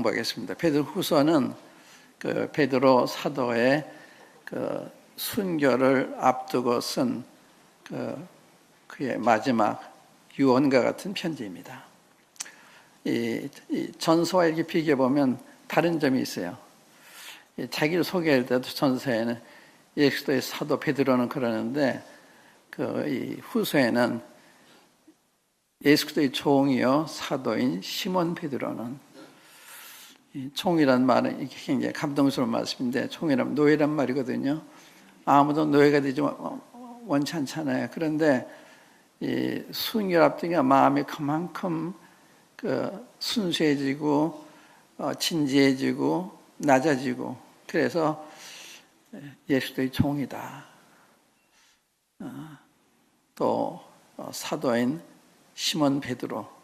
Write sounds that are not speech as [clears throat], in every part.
공부하겠습니다. 베드로 후서는 그 베드로 사도의 그 순교를 앞두고 쓴 그 그의 마지막 유언과 같은 편지입니다. 이, 이 전서와 이렇게 비교해 보면 다른 점이 있어요. 이 자기를 소개할 때도 전서에는 예수도의 사도 베드로는 그러는데 그이 후서에는 예수 그리스도의 종이요 사도인 시몬 베드로는 총이란 말은 굉장히 감동스러운 말씀인데 총이란 노예란 말이거든요. 아무도 노예가 되지 원치 않잖아요. 그런데 이 순결합등이 마음이 그만큼 그 순수해지고 어, 진지해지고 낮아지고 그래서 예수도의 종이다. 어, 또 어, 사도인 시몬 베드로.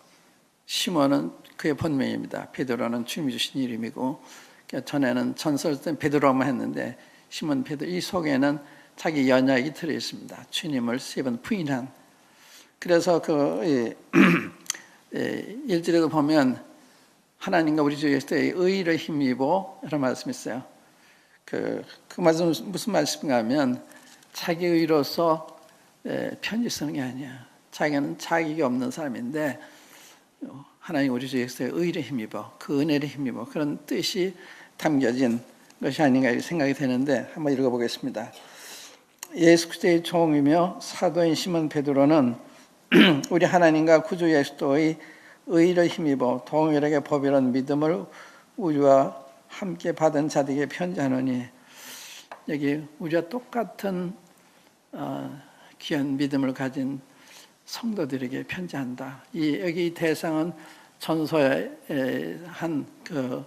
시몬은 그의 본명입니다. 베드로는 주님이 주신 이름이고 그러니까 전에는 전설 때 베드로만 했는데 시몬 베드로 이 속에는 자기 연약이 들어 있습니다. 주님을 세 번 부인한. 그래서 그 [clears throat] 일절에도 보면 하나님과 우리 주 예수의 의를 힘입어 이런 말씀이 있어요. 그, 그 말씀 무슨 말씀인가 하면 자기 의로서 편지 쓰는 게 아니야. 자기는 자기가 없는 사람인데 하나님 우리 주 예수의 의를 힘입어 그 은혜를 힘입어 그런 뜻이 담겨진 것이 아닌가 생각이 되는데 한번 읽어보겠습니다. 예수 그리스도의 종이며 사도인 시몬 베드로는 [clears throat] 우리 하나님과 구주 예수도의 의를 힘입어 동일하게 법이란 믿음을 우리와 함께 받은 자들에게 편지하노니 여기 우리와 똑같은 어, 귀한 믿음을 가진 성도들에게 편지한다. 이 여기 대상은 전서의 한그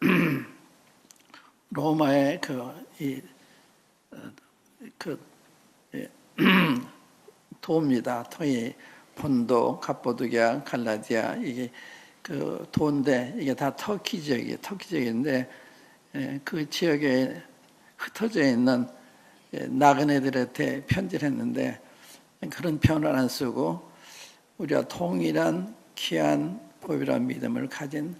[clears throat] 로마의 그이그 그, 예, [clears throat] 도입니다. 토이 본도, 갑보두기아, 갈라디아 이게 그 도인데 이게 다 터키 지역이에요. 터키 지역인데 예, 그 지역에 흩어져 있는 예, 나그네들한테 편지를 했는데 그런 표현을 안 쓰고 우리가 동일한 귀한 법이란 믿음을 가진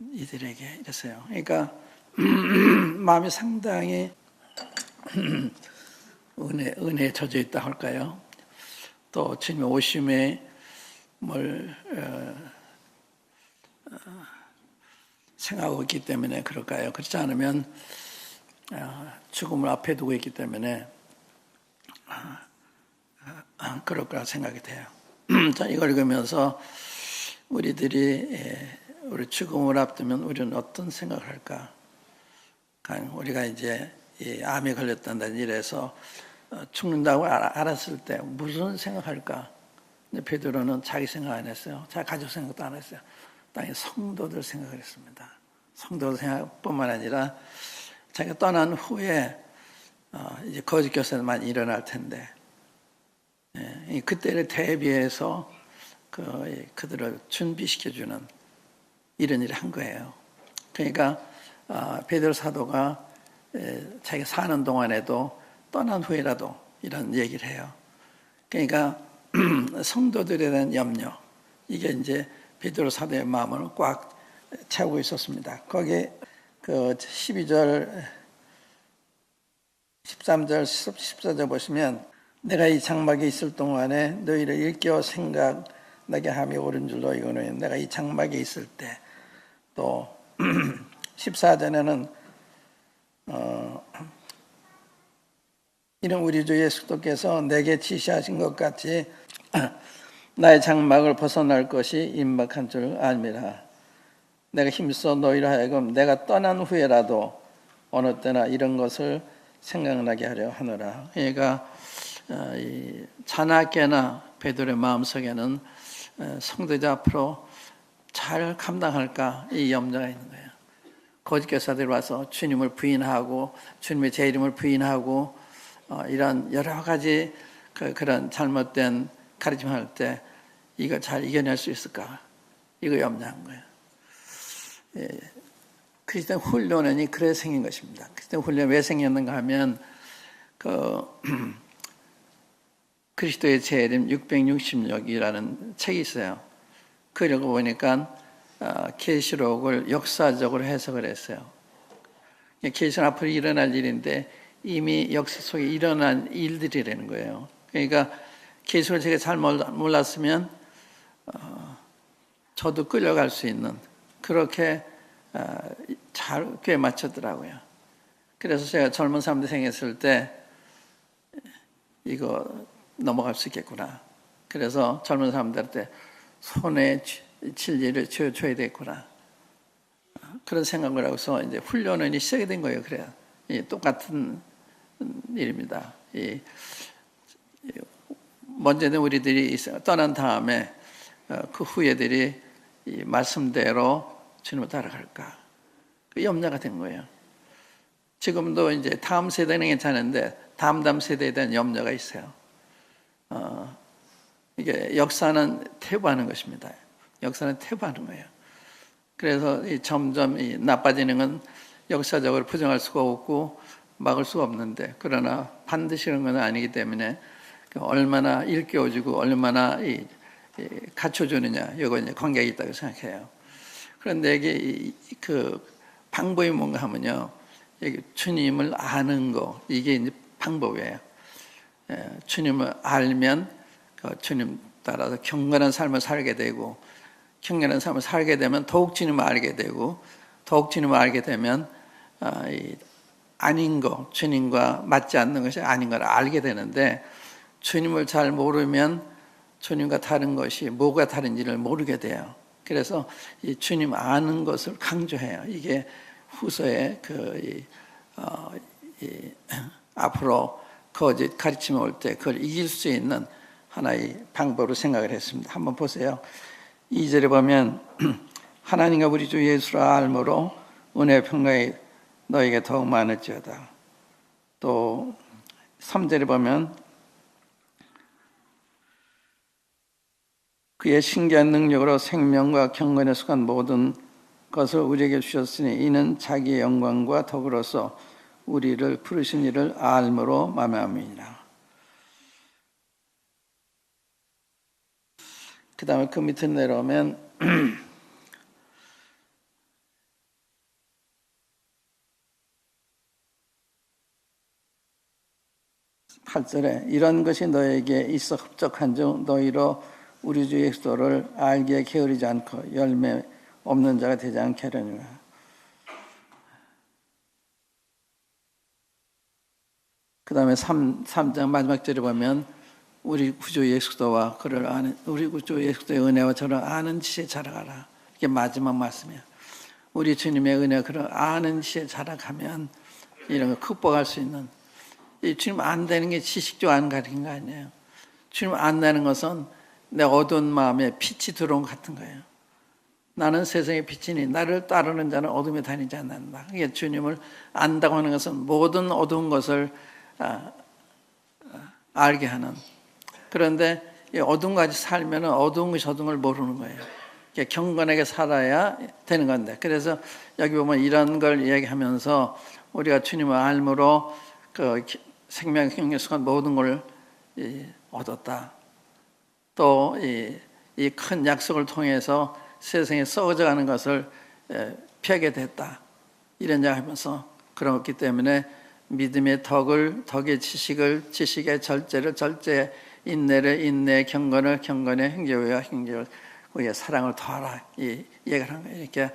이들에게 이랬어요. 그러니까 [clears throat] 마음이 상당히 [clears throat] 은혜 은혜 젖어 있다 할까요? 또 주님의 오심에 뭘 어, 어, 생각하고 있기 때문에 그럴까요? 그렇지 않으면 어, 죽음을 앞에 두고 있기 때문에 [clears throat] 그럴 거라 생각이 돼요. [clears throat] 자, 이걸 읽으면서 우리들이 예, 우리 죽음을 앞두면 우리는 어떤 생각을 할까? 우리가 이제 암에 걸렸다는 일에서 어, 죽는다고 알았을 때 무슨 생각할까? 근데 베드로는 자기 생각 안 했어요. 자기 가족 생각도 안 했어요. 땅의 성도들 생각을 했습니다. 성도들 생각뿐만 아니라 자기가 떠난 후에 어, 이제 거짓 많이 일어날 텐데 예, 그때를 대비해서 그, 그들을 준비시켜주는 이런 일을 한 거예요. 그러니까 아, 베드로 사도가 자기가 사는 동안에도 떠난 후에라도 이런 얘기를 해요. 그러니까 [clears throat] 성도들에 대한 염려 이게 이제 베드로 사도의 마음을 꽉 채우고 있었습니다. 거기 그 12절 13절 14절 보시면 내가 이 장막에 있을 동안에 너희를 일깨워 생각나게 함이 옳은 줄로 이거는 내가 이 장막에 있을 때 또 [clears throat] 14절에는 어, 이런 우리 주 예수께서 내게 지시하신 것 같이 [clears throat] 나의 장막을 벗어날 것이 임박한 줄 알미라. 내가 힘써 너희를 하여금 내가 떠난 후에라도 어느 때나 이런 것을 생각나게 하려. 얘가 어, 자나깨나 베드로의 마음속에는 어, 성도자 앞으로 잘 감당할까 이 염려가 있는 거예요. 거짓 교사들 와서 주님을 부인하고 주님의 제 이름을 부인하고 어, 이런 여러 가지 그, 런 잘못된 가르침할 때 이거 잘 이겨낼 수 있을까? 이거 염려한 거예요. 예, 크리스천 훈련이 그래 생긴 것입니다. 크리스천 훈련 왜 생겼는가 하면 그 [clears throat] 그리스도의 재림 666이라는 책이 있어요. 그걸 읽어보니까 어, 계시록을 역사적으로 해석을 했어요. 계시록 앞으로 일어날 일인데 이미 역사 속에 일어난 일들이라는 거예요. 그러니까 계시록을 제가 잘 몰랐으면 어, 저도 끌려갈 수 있는 그렇게 어, 잘꽤 맞췄더라고요. 그래서 제가 젊은 사람들 생겼을 때 이거 넘어갈 수 있겠구나. 그래서 젊은 사람들한테 손에 진리를 쥐어줘야 되겠구나. 그런 생각을 하고서 이제 훈련이 시작이 된 거예요. 그래요. 똑같은 일입니다. 이, 먼저는 우리들이 떠난 다음에 어, 그 후예들이 이 말씀대로 주님을 따라갈까? 그 염려가 된 거예요. 지금도 이제 다음 세대는 괜찮은데 다음 다음 세대에 대한 염려가 있어요. 어, 이게 역사는 퇴보하는 것입니다. 역사는 퇴보하는 거예요. 그래서 이 점점 이 나빠지는 건 역사적으로 부정할 수가 없고 막을 수가 없는데 그러나 반드시 그런 건 아니기 때문에 그 얼마나 일깨워주고 얼마나 이, 이 갖춰주느냐 이거 이제 관계가 있다고 생각해요. 그런데 이게 그 방법이 뭔가 하면요, 주님을 아는 거 이게 이제 방법이에요. 예, 주님을 알면 그 주님 따라서 경건한 삶을 살게 되고 경건한 삶을 살게 되면 더욱 주님을 알게 되고 더욱 주님을 알게 되면 아, 아닌 거 주님과 맞지 않는 것이 아닌 걸 알게 되는데 주님을 잘 모르면 주님과 다른 것이 뭐가 다른지를 모르게 돼요. 그래서 이 주님 아는 것을 강조해요. 이게 후서에 그 이, 어, 이, [clears throat] 앞으로 거짓 가르침이 올 때 그걸 이길 수 있는 하나의 방법으로 생각을 했습니다. 한번 보세요. 2절에 보면 [clears throat] 하나님과 우리 주 예수라 알므로 은혜 평강이 너에게 더욱 많을지어다. 또 3절에 보면 그의 신기한 능력으로 생명과 경건에 속한 모든 것을 우리에게 주셨으니 이는 자기의 영광과 덕으로서 우리를 부르신 이를 알므로 마음이니라. 그 다음에 그 밑에 내려오면 [clears throat] 8절에 이런 것이 너에게 있어 흡족한 중 너희로 우리 주 예수도를 알기에 게으르지 않고 열매 없는 자가 되지 않게 하려니라. 그 다음에 3, 3장 마지막 절에 보면 우리 구주 예수도와 그를 아는 우리 구주 예수도의 은혜와 저를 아는 지에 자라가라. 이게 마지막 말씀이에요. 우리 주님의 은혜 그를 아는 지에 자라가면 이런 거 극복할 수 있는 이 주님 안 되는 게 지식조 안 가르친 거 아니에요. 주님 안 되는 것은 내 어두운 마음에 빛이 들어온 것 같은 거예요. 나는 세상의 빛이니 나를 따르는 자는 어둠에 다니지 않는다. 이게 주님을 안다고 하는 것은 모든 어두운 것을 알게 하는 그런데 어둠 같이 살면 어두운 걸 모르는 거예요. 경건하게 살아야 되는 건데. 그래서 여기 보면 이런 걸 이야기하면서 우리가 주님을 알므로 그 생명 경계 속한 모든 걸 얻었다. 또 이 큰 약속을 통해서 세상에 썩어져 가는 것을 피하게 됐다. 이런 이야기 하면서 그렇기 때문에 믿음의 덕을, 덕의 지식을, 지식의 절제를, 절제 인내를 인내, 경건을 경건의 행제와 행제를 우리의 사랑을 더하라 이 얘기를 하는 거예요. 이렇게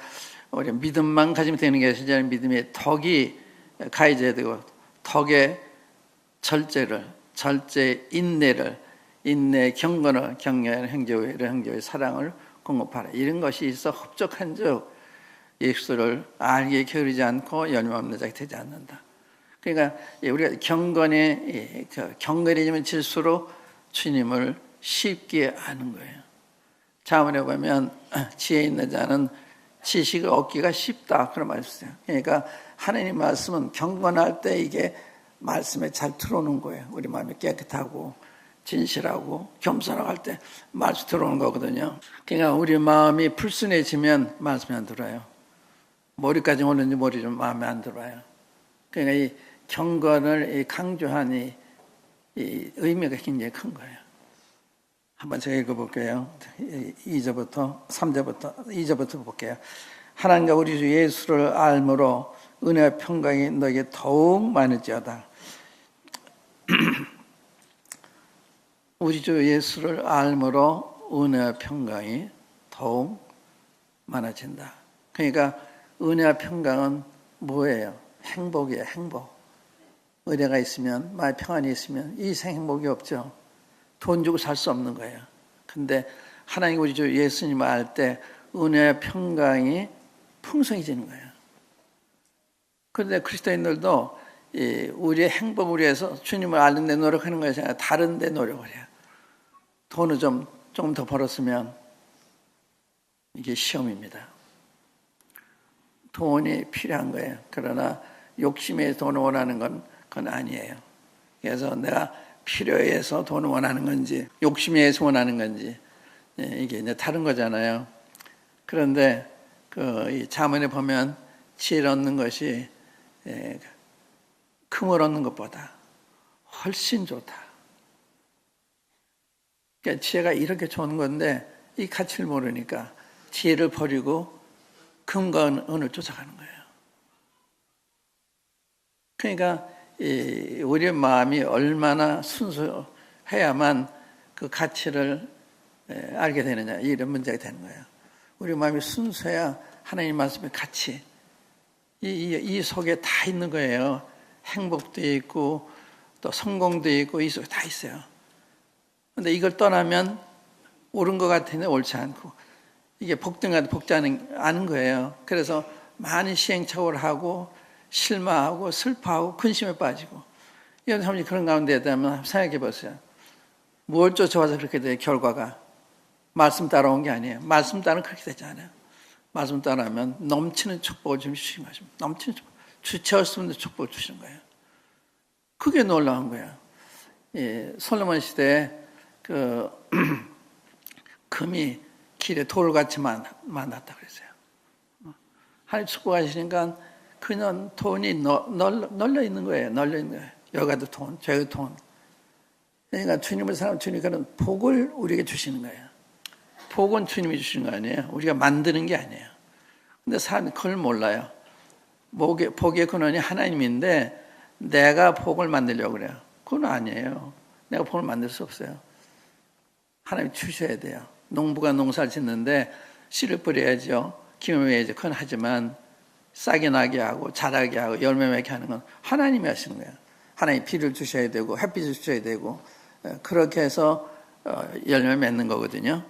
우리 믿음만 가지면 되는 게 아니라 믿음의 덕이 가해져야 되고 덕의 절제를 절제 인내를 인내 경건을 경외하는 행제의 행제의 사랑을 공급하라 이런 것이 있어 흡족한즉 예수를 알게 게으르지 않고 열매없는 자가 되지 않는다. 그러니까 우리가 경건에 그 경건해지면 질수록 주님을 쉽게 아는 거예요. 자문에 보면 [clears throat] 지혜 있는 자는 지식을 얻기가 쉽다 그런 말이 있어요. 그러니까 하나님 말씀은 경건할 때 이게 말씀에 잘 들어오는 거예요. 우리 마음이 깨끗하고 진실하고 겸손하고 할 때 말씀 들어오는 거거든요. 그러니까 우리 마음이 불순해지면 말씀이 안 들어요. 머리까지 오는지 머리 좀 마음에 안 들어요. 그러니까 이 경건을 강조하니 이 의미가 굉장히 큰 거예요. 한번 제가 읽어볼게요. 2절부터 3절부터 2절부터 볼게요. 하나님과 우리 주 예수를 알므로 은혜와 평강이 너에게 더욱 많을지어다. [clears throat] 우리 주 예수를 알므로 은혜와 평강이 더욱 많아진다. 그러니까 은혜와 평강은 뭐예요? 행복이에요, 행복. 은혜가 있으면, 말 평안이 있으면 이생 행복이 없죠. 돈 주고 살 수 없는 거예요. 근데 하나님 우리 주 예수님을 알때 은혜와 평강이 풍성해지는 거예요. 그런데 그리스도인들도 우리의 행복을 위해서 주님을 아는 데 노력하는 것이 아니라 다른 데 노력을 해요. 돈을 좀, 조금 더 벌었으면 이게 시험입니다. 돈이 필요한 거예요. 그러나 욕심에 돈을 원하는 건 그건 아니에요. 그래서 내가 필요해서 돈을 원하는 건지 욕심에 의해서 원하는 건지 예, 이게 이제 다른 거잖아요. 그런데 그 자문에 보면 지혜를 얻는 것이 예, 금을 얻는 것보다 훨씬 좋다. 그러니까 지혜가 이렇게 좋은 건데 이 가치를 모르니까 지혜를 버리고 금과 은을 쫓아가는 거예요. 그러니까 우리의 마음이 얼마나 순수해야만 그 가치를 알게 되느냐 이런 문제가 되는 거예요. 우리 마음이 순수해야 하나님 말씀의 가치 이, 이, 이 속에 다 있는 거예요. 행복도 있고 또 성공도 있고 이 속에 다 있어요. 근데 이걸 떠나면 옳은 것 같은데 옳지 않고 이게 복등하듯 복지 않은 거예요. 그래서 많은 시행착오를 하고 실망하고 슬퍼하고 근심에 빠지고 이런 사람이 그런 가운데 되면 생각해 보세요. 뭘 쫓아와서 그렇게 돼 결과가 말씀 따라온 게 아니에요. 말씀 따라 그렇게 되지 않아요. 말씀 따라하면 넘치는 축복을 좀 주시는 것입니다. 넘치는 축복. 주체할 수 없는 축복을 주시는 거예요. 그게 놀라운 거예요. 예, 솔로몬 시대에 그 [clears throat] 금이 길에 돌같이 만났다 그랬어요. 하나님 축복하시니까 그냥 돈이 널려 있는 거예요. 널려 있는 거예요. 여가도 돈, 저기도 돈. 그러니까 주님을 사랑 주니까는 복을 우리에게 주시는 거예요. 복은 주님이 주시는 거 아니에요. 우리가 만드는 게 아니에요. 근데 사람이 그걸 몰라요. 복의, 복의 근원이 하나님인데 내가 복을 만들려고 그래요. 그건 아니에요. 내가 복을 만들 수 없어요. 하나님 주셔야 돼요. 농부가 농사를 짓는데 씨를 뿌려야죠. 기름해야죠. 그건 하지만 싹이 나게 하고 자라게 하고 열매 맺게 하는 건 하나님이 하시는 거예요. 하나님 비를 주셔야 되고 햇빛을 주셔야 되고 예, 그렇게 해서 어, 열매 맺는 거거든요.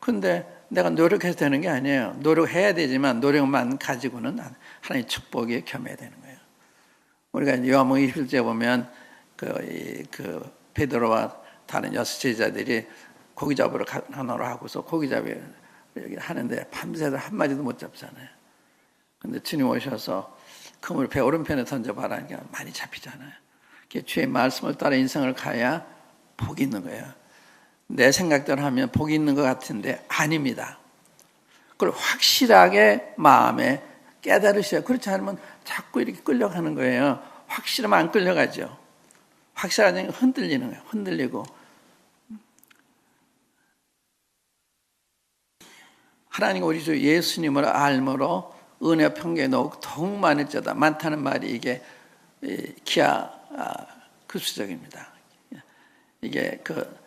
근데 내가 노력해서 되는 게 아니에요. 노력해야 되지만 노력만 가지고는 하나님 축복이 겸해야 되는 거예요. 우리가 요한복음 21제 보면 그, 그 베드로와 다른 여섯 제자들이 고기 잡으러 가노라 하고서 고기 잡이 하는데 밤새도 한 마리도 못 잡잖아요. 근데 주님 오셔서 그물 배 오른편에 던져봐라. 니까 많이 잡히잖아요. 주의 말씀을 따라 인생을 가야 복이 있는 거예요. 내 생각대로 하면 복이 있는 것 같은데 아닙니다. 그걸 확실하게 마음에 깨달으셔야 그렇지 않으면 자꾸 이렇게 끌려가는 거예요. 확실하면 안 끌려가죠. 확실하지 흔들리는 거예요. 흔들리고. 하나님 우리 주 예수님을 알므로 은혜 평경에 더욱 많을 자다. 많다는 말이 이게 기아 급수적입니다. 이게 그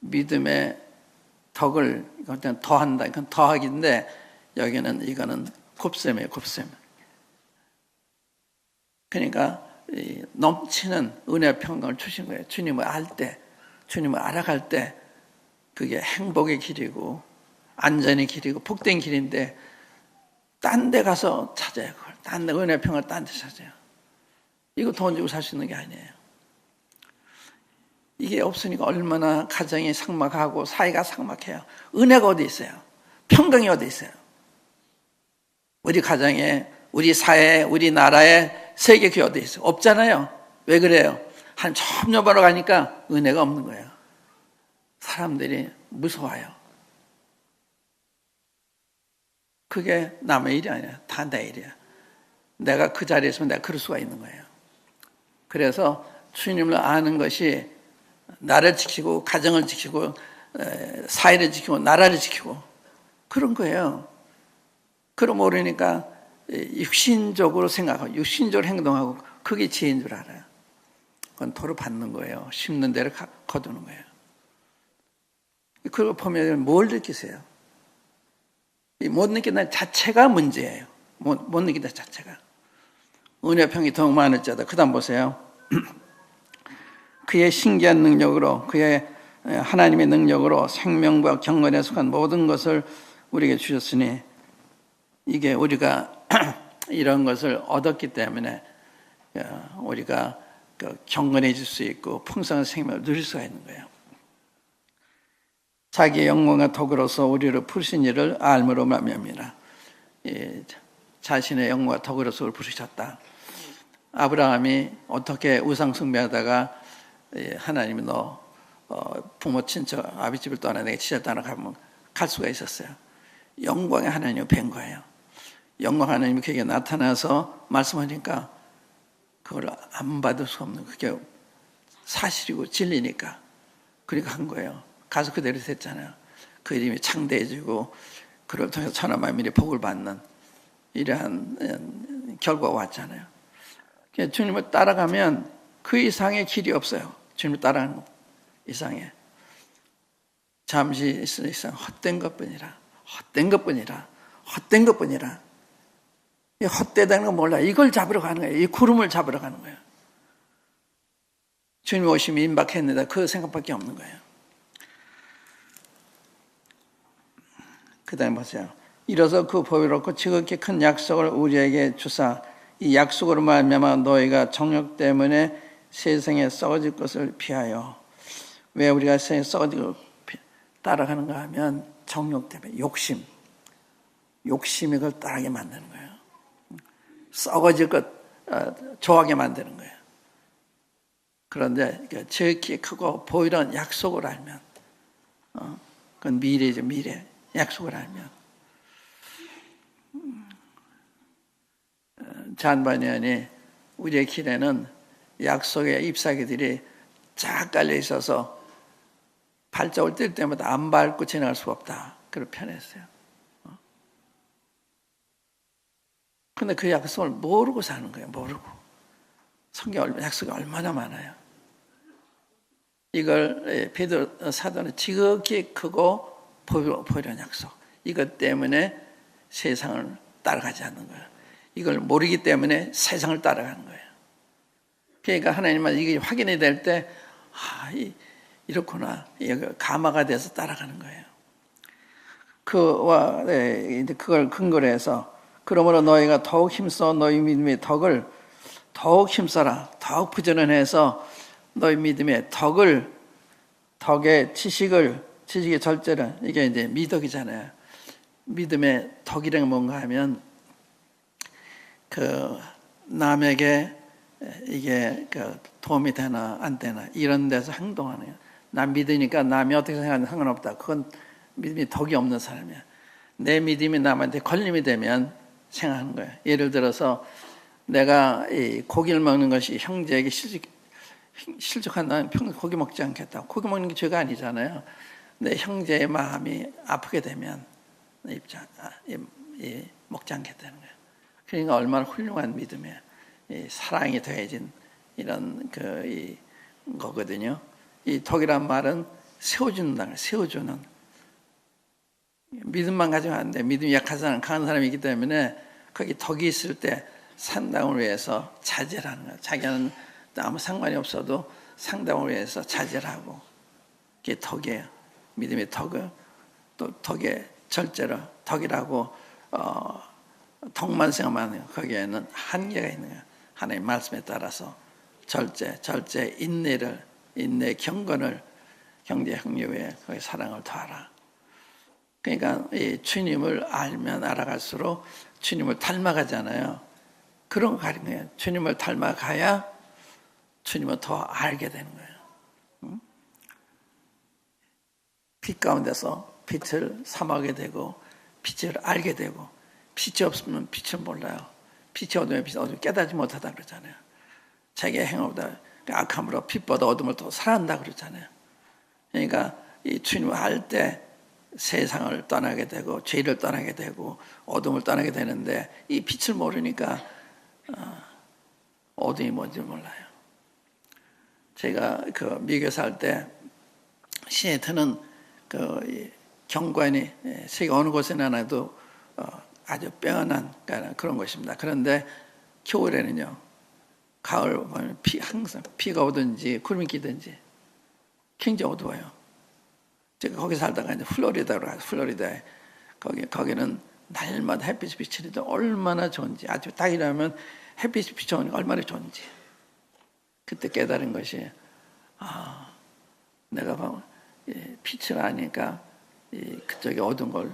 믿음의 덕을 더한다. 이건 더하기인데 여기는 이거는 곱셈이에요. 곱셈. 그러니까 넘치는 은혜 평강을 주신 거예요. 주님을 알 때, 주님을 알아갈 때 그게 행복의 길이고 안전의 길이고 복된 길인데 딴 데 가서 찾아요. 그걸. 딴 데, 은혜 평을 딴 데 찾아요. 이거 돈 주고 살 수 있는 게 아니에요. 이게 없으니까 얼마나 가정이 삭막하고 사회가 삭막해요. 은혜가 어디 있어요? 평강이 어디 있어요? 우리 가정에, 우리 사회에, 우리 나라에, 세계 교회 어디 있어요? 없잖아요. 왜 그래요? 한 벌어 가니까 은혜가 없는 거예요. 사람들이 무서워요. 그게 남의 일이 아니야. 다 내 일이야. 내가 그 자리에 있으면 내가 그럴 수가 있는 거예요. 그래서 주님을 아는 것이 나를 지키고 가정을 지키고 에, 사회를 지키고 나라를 지키고 그런 거예요. 그럼 모르니까 육신적으로 생각하고 육신적으로 행동하고 그게 지혜인 줄 알아요. 그건 도로 받는 거예요. 심는 대로 거두는 거예요. 그걸 보면 뭘 느끼세요? 못 느낀다는 자체가 문제예요. 못, 못 느낀다 자체가. 은혜 평이 더 많을 자다. 그 다음 보세요. [clears throat] 그의 신기한 능력으로, 그의 하나님의 능력으로 생명과 경건에 속한 모든 것을 우리에게 주셨으니 이게 우리가 [clears throat] 이런 것을 얻었기 때문에 어, 우리가 그 경건해질 수 있고 풍성한 생명을 누릴 수가 있는 거예요. 자기의 영광과 덕으로서 우리를 부르신 이를 알므로 말미암이라. 자신의 영광과 덕으로서 부르셨다. 아브라함이 어떻게 우상 숭배하다가 하나님이 너 어, 부모 친척 아비집을 떠나 지자 떠나 가면 갈 수가 있었어요. 영광의 하나님을 뵌 거예요. 영광 하나님이 그에게 나타나서 말씀하니까 그걸 안 받을 수 없는 그게 사실이고 진리니까 그러니까 한 거예요. 가서 그대로 됐잖아요. 그 이름이 창대해지고 그를 통해서 천하 만민이 복을 받는 이러한 결과가 왔잖아요. 주님을 따라가면 그 이상의 길이 없어요. 주님을 따라가는 이상에. 잠시 있을 이상 헛된 것뿐이라. 헛된 것뿐이라. 헛된 것뿐이라. 이 헛되다는 건 몰라. 이걸 잡으러 가는 거예요. 이 구름을 잡으러 가는 거예요. 주님 오심이 임박했는데 그 생각밖에 없는 거예요. 그 다음에 보세요. 이로써 그 보이롭고 지극히 큰 약속을 우리에게 주사 이 약속으로 말미암아 너희가 정욕 때문에 세상에 썩어질 것을 피하여 왜 우리가 세상에 썩어지고 따라가는가 하면 정욕 때문에 욕심 욕심이 그걸 따라게 만드는 거예요. 썩어질 것 어, 좋아하게 만드는 거예요. 그런데 지극히 크고 보이는 약속을 알면 어, 그건 미래죠 미래 약속을 알면 잔반년이 우리의 길에는 약속의 잎사귀들이 쫙 깔려 있어서 발자국을 뛸 때마다 안 밟고 지나갈 수가 없다. 그렇게 편했어요. 어? 근데 그 약속을 모르고 사는 거예요. 모르고. 성경 약속이 얼마나 많아요. 이걸 예, 베드로 사도는 지극히 크고 보이는 약속. 이것 때문에 세상을 따라가지 않는 거예요. 이걸 모르기 때문에 세상을 따라가는 거예요. 그러니까 하나님은 이게 확인이 될 때, 아, 이렇구나. 가마가 돼서 따라가는 거예요. 그와, 네, 그걸 근거로 해서, 그러므로 너희가 더욱 힘써 너희 믿음의 덕을 더욱 힘써라. 더욱 부전해서 너희 믿음의 덕을, 덕의 지식을, 지식의 절제를, 이게 이제 미덕이잖아요. 믿음의 덕이란 뭔가 하면, 그 남에게 이게 그 도움이 되나 안 되나 이런 데서 행동하는 거예요. 난 믿으니까 남이 어떻게 생각하는 상관없다. 그건 믿음이 덕이 없는 사람이야. 내 믿음이 남한테 걸림이 되면 생각하는 거예요. 예를 들어서 내가 이 고기를 먹는 것이 형제에게 실직, 실족한다면 평생 고기 먹지 않겠다. 고기 먹는 게 죄가 아니잖아요. 내 형제의 마음이 아프게 되면 입장, 아, 이, 이, 먹지 않겠다는 거예요. 그러니까 얼마나 훌륭한 믿음에 사랑이 더해진 이런 그 거거든요. 이 덕이란 말은 세워주는 세워주는 믿음만 가지고 안 돼. 믿음이 약한 사람, 강한 사람이기 때문에 거기 덕이 있을 때 상담을 위해서 자제하는 거야. 자기는 아무 상관이 없어도 상담을 위해서 자제하고 그게 덕이에요. 믿음의 덕을 또 덕의 절제로 덕이라고 어, 덕만 생각만 거기에는 한계가 있는 거예요. 하나님 말씀에 따라서 절제, 절제, 인내를 인내, 경건을 경제 형제에 거기 사랑을 더하라. 그러니까 이 주님을 알면 알아갈수록 주님을 닮아가잖아요. 그런 거 가린 거예요. 주님을 닮아가야 주님을 더 알게 되는 거예요. 빛 가운데서 빛을 삼하게 되고 빛을 알게 되고 빛이 없으면 빛을 몰라요. 빛이 어둠에 빛 어둠 깨닫지 못하다 그러잖아요. 자기의 행함보다 악함으로 빛보다 어둠을 더 사랑한다 그러잖아요. 그러니까 이 주님을 알 때 세상을 떠나게 되고 죄를 떠나게 되고 어둠을 떠나게 되는데 이 빛을 모르니까 어, 어둠이 뭔지 몰라요. 제가 그 미국에 살 때 시애틀은 그 경관이 예, 세계 어느 곳에나 나도 어, 아주 빼어난 그런 곳입니다. 그런데 겨울에는요, 가을 보면 비 항상 비가 오든지 구름이 끼든지 굉장히 어두워요. 제가 거기 살다가 이제 플로리다로 가서 플로리다에 거기 거기는 날마다 햇빛이 비치는데 얼마나 좋은지 아주 딱 일하면 햇빛이 비쳐오니까 얼마나 좋은지 그때 깨달은 것이 아 내가 봐 빛을 아니까 그쪽에 어두운 걸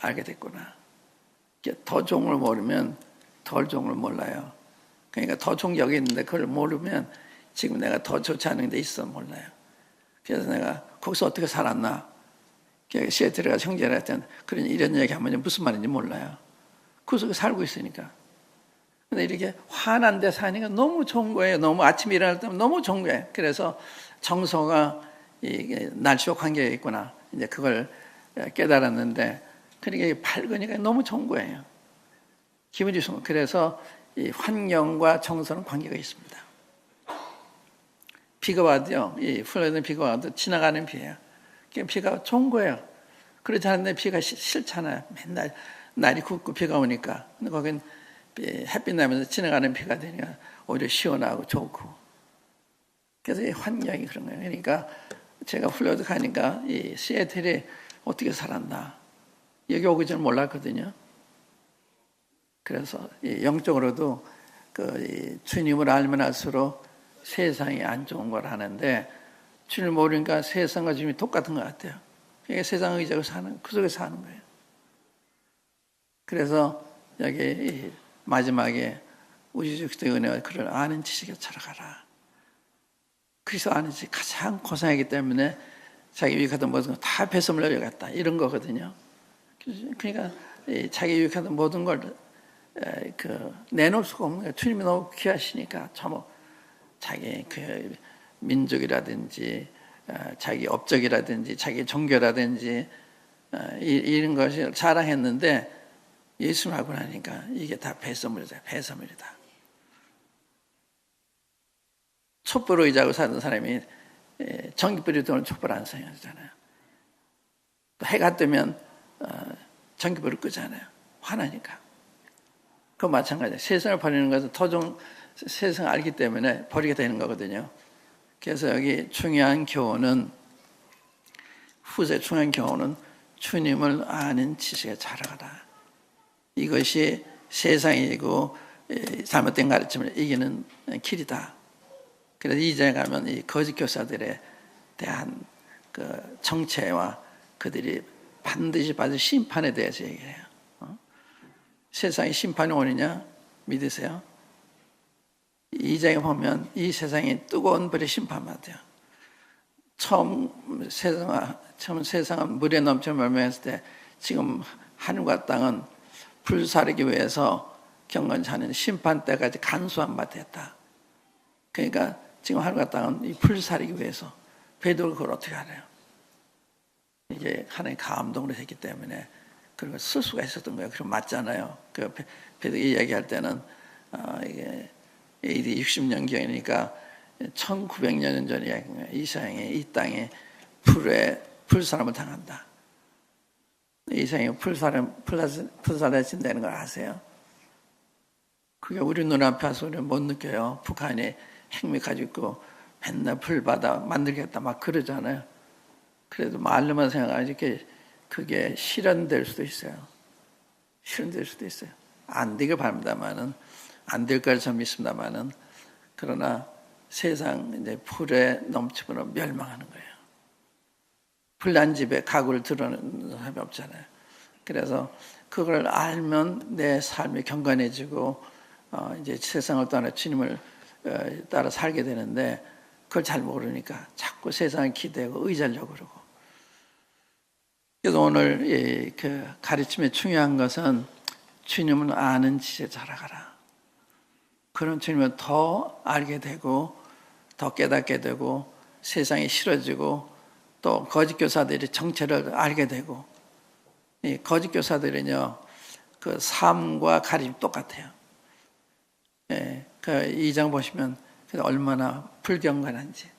알게 됐구나. 더걸 모르면 덜걸 몰라요. 그러니까 더 좋은 게 여기 있는데 그걸 모르면 지금 내가 더 좋지 않은 데 있어 몰라요. 그래서 내가 거기서 어떻게 살았나? 시애틀에 가 형제를 했더니 그런 이런 얘기 하면 무슨 말인지 몰라요. 그 속에 살고 있으니까. 근데 이렇게 환한 데 사니까 너무 좋은 거예요. 너무 아침에 일어날 때 너무 좋은 거예요. 그래서 정서가 이게 날씨와 관계가 있구나. 이제 그걸 깨달았는데 그러니까 밝으니까 너무 좋은 거예요. 기분이 좋은 그래서 이 환경과 정서는 관계가 있습니다. 비가 와도요, 이 플로리다 비가 와도 지나가는 비예요. 비가 좋은 거예요. 그렇지 않은데 비가 싫잖아요. 맨날 날이 굽고 비가 오니까. 근데 거긴 햇빛 나면서 지나가는 비가 되니까 오히려 시원하고 좋고. 그래서 이 환경이 그런 거예요. 그러니까 제가 플로리다 가니까 이 시애틀이 어떻게 살았나. 여기 오기 전 몰랐거든요. 그래서 영적으로도 그 주님을 알면 알수록 세상이 안 좋은 걸 하는데 주님을 모르니까 세상과 주님이 똑같은 것 같아요. 그러니까 세상 의지하고 사는 그 속에 사는 거예요. 그래서 여기 마지막에 우주적의 은혜와 그를 아는 지식에 찾아가라. 아는 지식 가장 고상하기 때문에 자기 위익하던 모든 걸다 배설물로 여겼다. 이런 거거든요. 그러니까 자기 유익하던 모든 걸 그 내놓을 수가 없는 거예요. 주님이 너무 귀하시니까 참 자기 그 민족이라든지 어, 자기 업적이라든지 자기 종교라든지 어, 이런 것을 자랑했는데 예수를 하고 나니까 이게 다 배설물이다. 배설물이다. 촛불 의자고 사는 사람이 전기불이 들어오는 촛불 안 사용하잖아요. 해가 뜨면 어, 전기불을 끄잖아요. 화나니까. 그 마찬가지예요. 세상을 버리는 것은 토종 세상을 알기 때문에 버리게 되는 거거든요. 그래서 여기 중요한 교훈은 후세 중요한 교훈은 주님을 아는 지식에 자라가라. 이것이 세상이고 잘못된 가르침을 이기는 길이다. 그래서 이제 가면 이 거짓 교사들에 대한 그 정체와 그들이 반드시 받을 심판에 대해서 얘기해요. 어? 세상에 심판이 오느냐 믿으세요? 이 장에 보면 이 세상이 뜨거운 불의 심판받아요. 처음 세상 처음 세상은 물에 넘쳐 멸망했을 때 지금 하늘과 땅은 불사르기 위해서 경건하는 심판 때까지 간수한 바 됐다. 그러니까 지금 하늘과 땅은 이 불사르기 위해서 베드로 그걸 어떻게 하나요? 이게 하나님 감동으로 했기 때문에 그걸 쓸 수가 있었던 거예요. 그럼 맞잖아요. 그 베드로 얘기할 때는 어, 이게 AD 60년경이니까 1900년 전에 이상이 이 땅에 불에 불사람을 당한다. 이상이 불사람 불사라진다는 걸 아세요? 그게 우리 눈앞에 와서 우리는 못 느껴요. 북한이 핵미 가지고 있고 맨날 불받아 만들겠다 막 그러잖아요. 그래도 말로만 생각하지 그게 실현될 수도 있어요. 실현될 수도 있어요. 안 되길 바랍니다만은 안 될걸좀 믿습니다만은 그러나 세상 이제 풀에 넘치면 멸망하는 거예요. 불난 집에 가구를 드러내는 사람이 없잖아요. 그래서 그걸 알면 내 삶이 경건해지고 어 이제 세상을 떠나 주님을 어, 따라 살게 되는데 그걸 잘 모르니까 자꾸 세상을 기대고 의지하려고 그러고 그래서 오늘 그 가르침의 중요한 것은 주님을 아는 지에 자라가라. 그런 주님을 더 알게 되고 더 깨닫게 되고 세상이 싫어지고 또 거짓 교사들이 정체를 알게 되고 이 거짓 교사들은요 그 삶과 가림이 똑같아요. 예, 그 2장 보시면 얼마나 불경건한지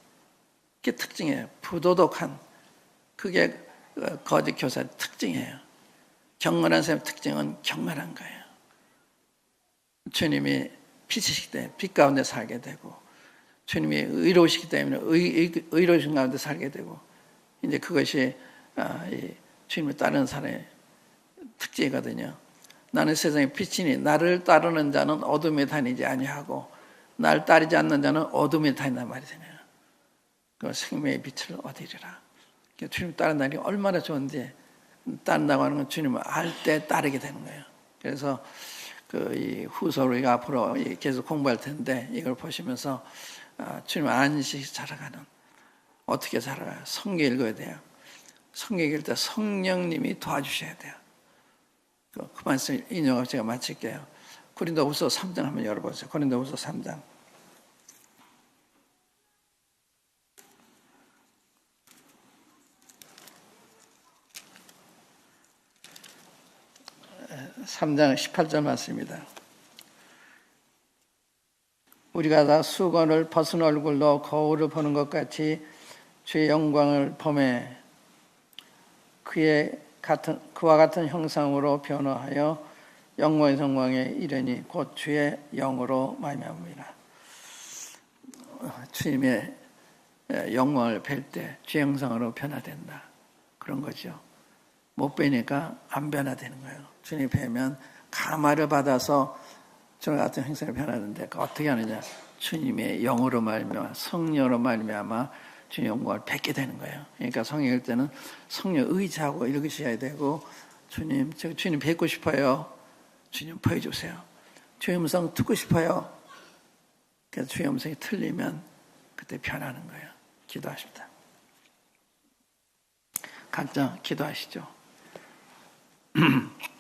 그게 특징이에요. 부도덕한 그게 거짓 교사의 특징이에요. 경건한 사람의 특징은 경건한 거예요. 주님이 빛이시기 때문에 빛 가운데 살게 되고 주님이 의로우시기 때문에 의, 의 로우신 가운데 살게 되고 이제 그것이 아, 주님을 따르는 사람의 특징이거든요. 나는 세상의 빛이니 나를 따르는 자는 어둠에 다니지 아니하고 날 따르지 않는 자는 어둠에 다닌단 말이잖아요. 그 생명의 빛을 얻으리라. 주님 따른다는 게 얼마나 좋은지 따른다고 하는 건 주님을 알 때 따르게 되는 거예요. 그래서 그 후서로 우리가 앞으로 계속 공부할 텐데 이걸 보시면서 아, 주님 안식 살아가는 어떻게 살아가요? 성경 읽어야 돼요. 성경 읽을 때 성령님이 도와주셔야 돼요. 그, 그 말씀 인용하고 제가 마칠게요. 고린도후서 3장 한번 열어보세요. 고린도후서 3장. 3장 18절 말씀입니다. 우리가 다 수건을 벗은 얼굴로 거울을 보는 것 같이 주의 영광을 범해 그의 같은 그와 같은 형상으로 변화하여 영광의 성광에 이르니 곧 주의 영으로 말미암으리라. 주님의 영광을 뵐 때 주의 형상으로 변화된다. 그런 거죠. 못 뵈니까 안 변화되는 거예요. 주님 뵈면 감화를 받아서 저와 같은 행사를 변하는데 그 어떻게 하느냐? 주님의 영으로 말미암아 성령으로 말미암아 주님 영광을 뵙게 되는 거예요. 그러니까 성령일 때는 성령 의지하고 읽으셔야 되고 주님 저 주님 뵙고 싶어요. 주님 보여주세요. 주의 음성 듣고 싶어요. 그래서 주의 음성이 틀리면 그때 변하는 거예요. 기도하십니다. 각자 기도하시죠. [clears throat]